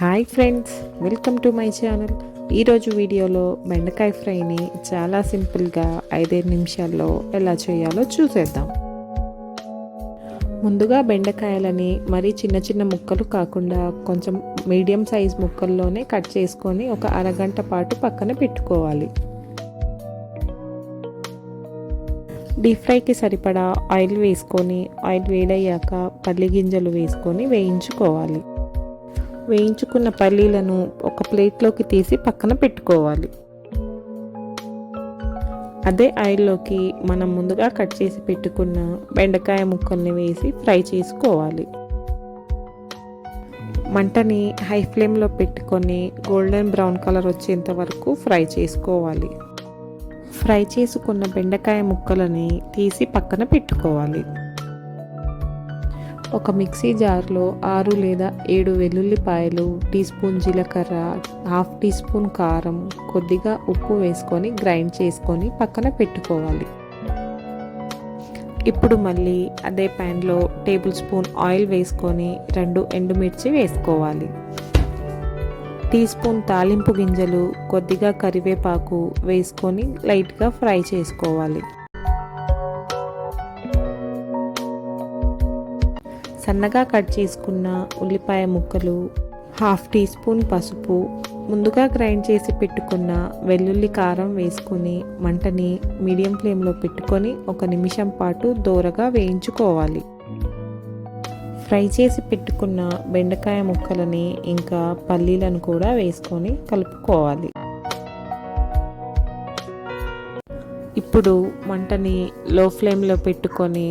Hi friends welcome to my channel. ఈరోజు వీడియోలో బెండకాయ ఫ్రైని చాలా సింపుల్గా ఐదైదు నిమిషాల్లో ఎలా చేయాలో చూసేద్దాం. ముందుగా బెండకాయలని మరీ చిన్న చిన్న ముక్కలు కాకుండా కొంచెం మీడియం సైజ్ ముక్కల్లోనే కట్ చేసుకొని ఒక అరగంట పాటు పక్కన పెట్టుకోవాలి. డీప్ ఫ్రైకి సరిపడా ఆయిల్ వేసుకొని ఆయిల్ వేడయ్యాక పల్లి గింజలు వేసుకొని వేయించుకోవాలి. వేయించుకున్న పల్లీలను ఒక ప్లేట్లోకి తీసి పక్కన పెట్టుకోవాలి. అదే ఆయిల్లోకి మనం ముందుగా కట్ చేసి పెట్టుకున్న బెండకాయ ముక్కల్ని వేసి ఫ్రై చేసుకోవాలి. మంటని హై ఫ్లేమ్లో పెట్టుకొని గోల్డెన్ బ్రౌన్ కలర్ వచ్చేంత వరకు ఫ్రై చేసుకోవాలి. ఫ్రై చేసుకున్న బెండకాయ ముక్కలని తీసి పక్కన పెట్టుకోవాలి. ఒక మిక్సీ జార్లో ఆరు లేదా ఏడు వెల్లుల్లిపాయలు టీ స్పూన్ జీలకర్ర హాఫ్ టీ స్పూన్ కారం కొద్దిగా ఉప్పు వేసుకొని గ్రైండ్ చేసుకొని పక్కన పెట్టుకోవాలి. ఇప్పుడు మళ్ళీ అదే ప్యాన్లో టేబుల్ స్పూన్ ఆయిల్ వేసుకొని రెండు ఎండుమిర్చి వేసుకోవాలి. టీ స్పూన్ తాలింపు గింజలు కొద్దిగా కరివేపాకు వేసుకొని లైట్గా ఫ్రై చేసుకోవాలి. సన్నగా కట్ చేసుకున్న ఉల్లిపాయ ముక్కలు హాఫ్ టీ స్పూన్ పసుపు ముందుగా గ్రైండ్ చేసి పెట్టుకున్న వెల్లుల్లి కారం వేసుకొని మంటని మీడియం ఫ్లేమ్లో పెట్టుకొని ఒక నిమిషం పాటు దోరగా వేయించుకోవాలి. ఫ్రై చేసి పెట్టుకున్న బెండకాయ ముక్కలని ఇంకా పల్లీలను కూడా వేసుకొని కలుపుకోవాలి. ఇప్పుడు మంటని లో ఫ్లేమ్లో పెట్టుకొని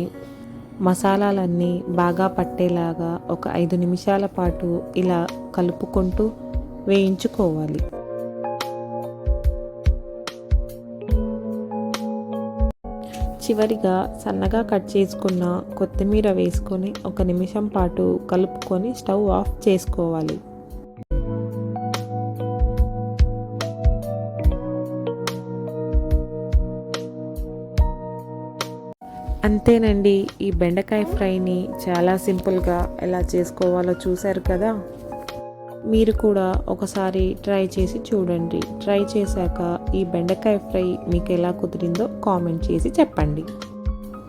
మసాలాలన్నీ బాగా పట్టేలాగా ఒక ఐదు నిమిషాల పాటు ఇలా కలుపుకుంటూ వేయించుకోవాలి. చివరిగా సన్నగా కట్ చేసుకున్న కొత్తిమీర వేసుకొని ఒక నిమిషం పాటు కలుపుకొని స్టవ్ ఆఫ్ చేసుకోవాలి. అంతేనండి ఈ బెండకాయ ఫ్రైని చాలా సింపుల్గా ఎలా చేసుకోవాలో చూశారు కదా? మీరు కూడా ఒకసారి ట్రై చేసి చూడండి. ట్రై చేశాక ఈ బెండకాయ ఫ్రై మీకు ఎలా కుదిరిందో కామెంట్ చేసి చెప్పండి.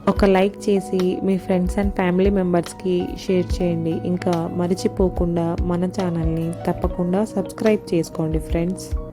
ఒక లైక్ చేసి మీ ఫ్రెండ్స్ అండ్ ఫ్యామిలీ మెంబర్స్కి షేర్ చేయండి. ఇంకా మర్చిపోకుండా మన ఛానల్ని తప్పకుండా సబ్స్క్రైబ్ చేసుకోండి ఫ్రెండ్స్.